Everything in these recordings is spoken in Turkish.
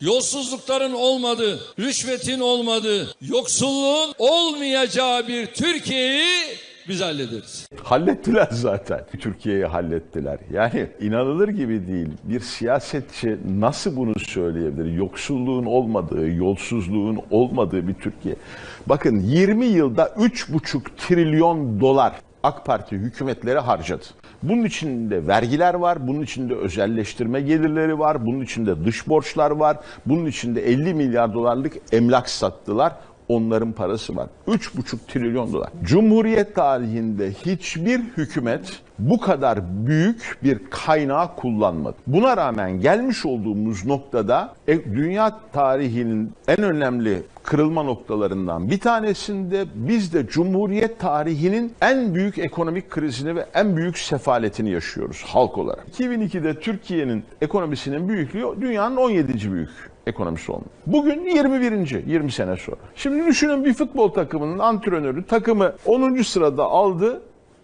yolsuzlukların olmadığı, rüşvetin olmadığı, yoksulluğun olmayacağı bir Türkiye'yi biz hallederiz. Hallettiler zaten. Türkiye'yi hallettiler. Yani inanılır gibi değil. Bir siyasetçi nasıl bunu söyleyebilir? Yoksulluğun olmadığı, yolsuzluğun olmadığı bir Türkiye. Bakın 20 yılda 3,5 trilyon dolar AK Parti hükümetleri harcadı. Bunun içinde vergiler var, bunun içinde özelleştirme gelirleri var, bunun içinde dış borçlar var, bunun içinde 50 milyar dolarlık emlak sattılar onların parası var. 3,5 trilyon dolar. Cumhuriyet tarihinde hiçbir hükümet bu kadar büyük bir kaynağı kullanmadı. Buna rağmen gelmiş olduğumuz noktada e, dünya tarihinin en önemli kırılma noktalarından bir tanesinde biz de Cumhuriyet tarihinin en büyük ekonomik krizini ve en büyük sefaletini yaşıyoruz halk olarak. 2002'de Türkiye'nin ekonomisinin büyüklüğü dünyanın 17. büyük ekonomisi olmuş. Bugün 21. 20 sene sonra. Şimdi düşünün bir futbol takımının antrenörü takımı 10. sırada aldı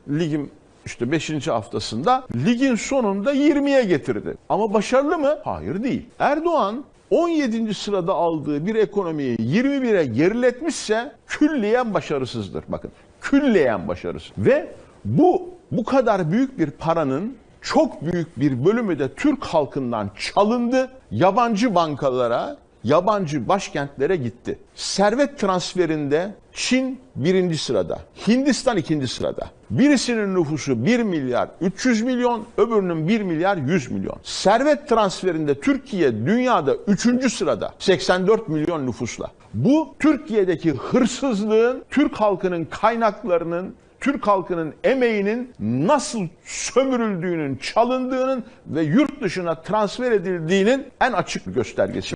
ligin işte 5. haftasında ligin sonunda 20'ye getirdi. Ama başarılı mı? Hayır değil. Erdoğan 17. sırada aldığı bir ekonomiyi 21'e geriletmişse külliyen başarısızdır. Bakın külliyen başarısız. Ve bu bu kadar büyük bir paranın çok büyük bir bölümü de Türk halkından çalındı. Yabancı bankalara, yabancı başkentlere gitti. Servet transferinde Çin birinci sırada, Hindistan ikinci sırada. Birisinin nüfusu 1 milyar 300 milyon, öbürünün 1 milyar 100 milyon. Servet transferinde Türkiye dünyada üçüncü sırada 84 milyon nüfusla. Bu Türkiye'deki hırsızlığın, Türk halkının kaynaklarının Türk halkının emeğinin nasıl sömürüldüğünün, çalındığının ve yurt dışına transfer edildiğinin en açık göstergesi.